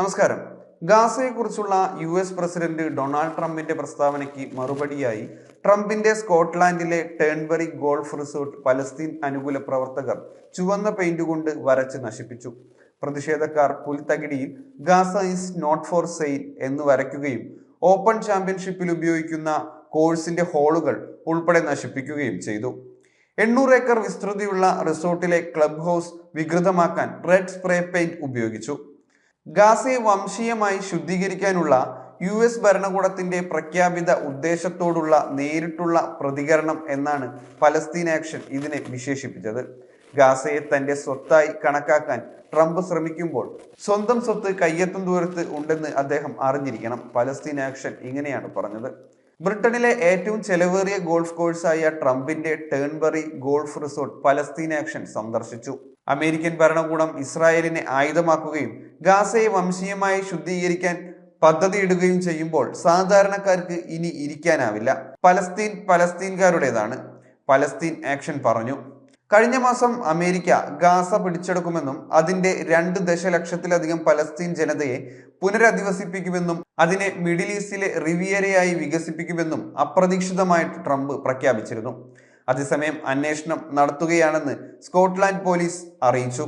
നമസ്കാരം. ഗാസയെക്കുറിച്ചുള്ള U S president Donald ട്രംപിന്റെ പ്രസ്താവനയ്ക്ക് മറുപടിയായി ട്രംപിന്റെ സ്കോട്ട്ലാൻഡിലെ ടേൺബറി ഗോൾഫ് റിസോർട്ട് പലസ്തീൻ അനുകൂല പ്രവർത്തകർ ചുവന്ന പെയിന്റ് കൊണ്ട് വരച്ച് നശിപ്പിച്ചു. പ്രതിഷേധക്കാർ പുൽത്തകിടിയിൽ Gaza is not for sale എന്ന് വരയ്ക്കുകയും ഓപ്പൺ ചാമ്പ്യൻഷിപ്പിൽ ഉപയോഗിക്കുന്ന കോഴ്സിന്റെ ഹോളുകൾ ഉൾപ്പെടെ നശിപ്പിക്കുകയും ചെയ്തു. എണ്ണൂറ് ഏക്കർ വിസ്തൃതിയുള്ള റിസോർട്ടിലെ ക്ലബ് ഹൗസ് വികൃതമാക്കാൻ റെഡ് സ്പ്രേ പെയിന്റ് ഉപയോഗിച്ചു. ഗാസയെ വംശീയമായി ശുദ്ധീകരിക്കാനുള്ള യു എസ് ഭരണകൂടത്തിന്റെ പ്രഖ്യാപിത ഉദ്ദേശത്തോടുള്ള നേരിട്ടുള്ള പ്രതികരണം എന്നാണ് പലസ്തീൻ ആക്ഷൻ ഇതിനെ വിശേഷിപ്പിച്ചത്. ഗാസയെ തന്റെ സ്വത്തായി കണക്കാക്കാൻ ട്രംപ് ശ്രമിക്കുമ്പോൾ സ്വന്തം സ്വത്ത് കയ്യെത്തും ദൂരത്ത് ഉണ്ടെന്ന് അദ്ദേഹം അറിഞ്ഞിരിക്കണം. പലസ്തീൻ ആക്ഷൻ ഇങ്ങനെയാണ് പറഞ്ഞത്. ബ്രിട്ടനിലെ ഏറ്റവും ചെലവേറിയ ഗോൾഫ് കോഴ്സായ ട്രംപിന്റെ Turnberry golf resort Palestine Action സന്ദർശിച്ചു. അമേരിക്കൻ ഭരണകൂടം ഇസ്രായേലിനെ ആയുധമാക്കുകയും ഗാസയെ വംശീയമായി ശുദ്ധീകരിക്കാൻ പദ്ധതിയിടുകയും ചെയ്യുമ്പോൾ സാധാരണക്കാർക്ക് ഇനി ഇരിക്കാനാവില്ല. പലസ്തീൻ പലസ്തീൻകാരുടേതാണ്. പലസ്തീൻ ആക്ഷൻ പറഞ്ഞു. കഴിഞ്ഞ മാസം അമേരിക്ക ഗാസ പിടിച്ചെടുക്കുമെന്നും അതിന്റെ രണ്ട് ദശലക്ഷത്തിലധികം പലസ്തീൻ ജനതയെ പുനരധിവസിപ്പിക്കുമെന്നും അതിനെ മിഡിൽ ഈസ്റ്റിലെ റിവിയരയായി വികസിപ്പിക്കുമെന്നും അപ്രതീക്ഷിതമായിട്ട് ട്രംപ് പ്രഖ്യാപിച്ചിരുന്നു. അതേസമയം അന്വേഷണം നടത്തുകയാണെന്ന് സ്കോട്ട്ലാൻഡ് പോലീസ് അറിയിച്ചു.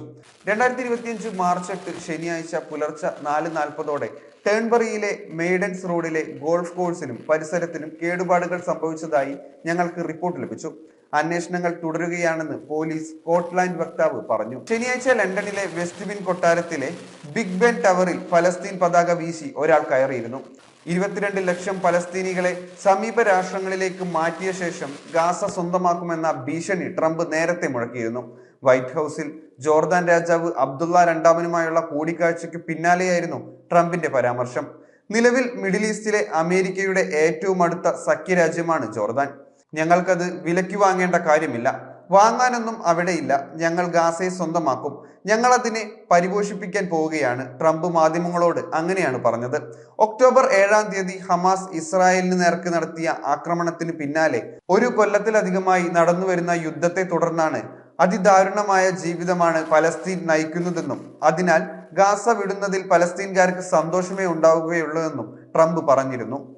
രണ്ടായിരത്തി ഇരുപത്തിയഞ്ച് മാർച്ച് എട്ട് ശനിയാഴ്ച പുലർച്ചെ നാല് നാൽപ്പതോടെ ടേൺബറിയിലെ മെയ്ഡൻസ് റോഡിലെ ഗോൾഫ് കോഴ്സിനും പരിസരത്തിനും കേടുപാടുകൾ സംഭവിച്ചതായി ഞങ്ങൾക്ക് റിപ്പോർട്ട് ലഭിച്ചു. അന്വേഷണങ്ങൾ തുടരുകയാണെന്ന് പോലീസ് സ്കോട്ട്ലാൻഡ് വക്താവ് പറഞ്ഞു. ശനിയാഴ്ച ലണ്ടനിലെ വെസ്റ്റ് ബിൻ കൊട്ടാരത്തിലെ ബിഗ് ബെൻ ടവറിൽ ഫലസ്തീൻ പതാക വീശി ഒരാൾ കയറിയിരുന്നു. ഇരുപത്തിരണ്ട് ലക്ഷം പലസ്തീനികളെ സമീപ രാഷ്ട്രങ്ങളിലേക്ക് മാറ്റിയ ശേഷം ഗാസ സ്വന്തമാക്കുമെന്ന ഭീഷണി ട്രംപ് നേരത്തെ മുഴക്കിയിരുന്നു. വൈറ്റ് ഹൗസിൽ ജോർദാൻ രാജാവ് അബ്ദുള്ള രണ്ടാമനുമായുള്ള കൂടിക്കാഴ്ചയ്ക്ക് പിന്നാലെയായിരുന്നു ട്രംപിന്റെ പരാമർശം. നിലവിൽ മിഡിൽ ഈസ്റ്റിലെ അമേരിക്കയുടെ ഏറ്റവും അടുത്ത സഖ്യരാജ്യമാണ് ജോർദാൻ. ഞങ്ങൾക്കത് വിലയ്ക്ക് വാങ്ങേണ്ട കാര്യമില്ല. വാങ്ങാനൊന്നും അവിടെയില്ല ഞങ്ങൾ ഗാസയെ സ്വന്തമാക്കും. ഞങ്ങൾ അതിനെ പരിപോഷിപ്പിക്കാൻ പോവുകയാണ് ട്രംപ് മാധ്യമങ്ങളോട്. അങ്ങനെയാണ് പറഞ്ഞത്. ഒക്ടോബർ ഏഴാം തീയതി ഹമാസ് ഇസ്രായേലിന് നേർക്ക് നടത്തിയ ആക്രമണത്തിന് പിന്നാലെ ഒരു കൊല്ലത്തിലധികമായി നടന്നുവരുന്ന യുദ്ധത്തെ തുടർന്നാണ് അതിദാരുണമായ ജീവിതമാണ് പലസ്തീൻ നയിക്കുന്നതെന്നും അതിനാൽ ഗാസ വിടുന്നതിൽ പലസ്തീൻകാർക്ക് സന്തോഷമേ ഉണ്ടാവുകയുള്ളൂ എന്നും ട്രംപ് പറഞ്ഞിരുന്നു.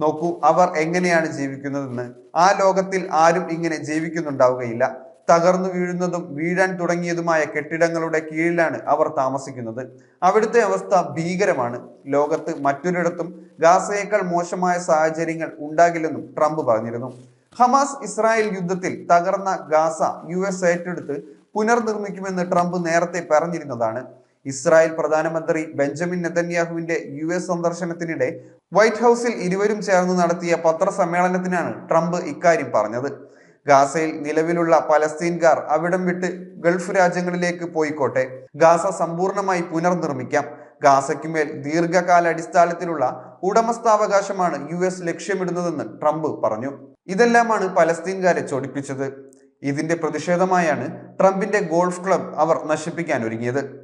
നോക്കൂ അവർ എങ്ങനെയാണ് ജീവിക്കുന്നതെന്ന്. ആ ലോകത്തിൽ ആരും ഇങ്ങനെ ജീവിക്കുന്നുണ്ടാവുകയില്ല. തകർന്നു വീഴുന്നതും വീഴാൻ തുടങ്ങിയതുമായ കെട്ടിടങ്ങളുടെ കീഴിലാണ് അവർ താമസിക്കുന്നത്. അവിടുത്തെ അവസ്ഥ ഭീകരമാണ്. ലോകത്ത് മറ്റൊരിടത്തും ഗാസയേക്കാൾ മോശമായ സാഹചര്യങ്ങൾ ഉണ്ടാകില്ലെന്നും ട്രംപ് പറഞ്ഞിരുന്നു. ഹമാസ് ഇസ്രായേൽ യുദ്ധത്തിൽ തകർന്ന ഗാസ യു എസ് ഏറ്റെടുത്ത് പുനർനിർമ്മിക്കുമെന്ന് ട്രംപ് നേരത്തെ പറഞ്ഞിരുന്നതാണ്. ഇസ്രായേൽ പ്രധാനമന്ത്രി ബെഞ്ചമിൻ നെതന്യാഹുവിന്റെ യു എസ് സന്ദർശനത്തിനിടെ വൈറ്റ് ഹൗസിൽ ഇരുവരും ചേർന്ന് നടത്തിയ പത്രസമ്മേളനത്തിനാണ് ട്രംപ് ഇക്കാര്യം പറഞ്ഞത്. ഗാസയിൽ നിലവിലുള്ള പലസ്തീൻകാർ അവിടം വിട്ട് ഗൾഫ് രാജ്യങ്ങളിലേക്ക് പോയിക്കോട്ടെ. ഗാസ സമ്പൂർണമായി പുനർനിർമ്മിക്കാം. ഗാസയ്ക്കുമേൽ ദീർഘകാല അടിസ്ഥാനത്തിലുള്ള ഉടമസ്ഥാവകാശമാണ് യു എസ് ലക്ഷ്യമിടുന്നതെന്ന് ട്രംപ് പറഞ്ഞു. ഇതെല്ലാമാണ് പലസ്തീൻകാരെ ചൊടിപ്പിച്ചത്. ഇതിന്റെ പ്രതിഷേധമായാണ് ട്രംപിന്റെ ഗോൾഫ് ക്ലബ് അവർ നശിപ്പിക്കാൻ ഒരുങ്ങിയത്.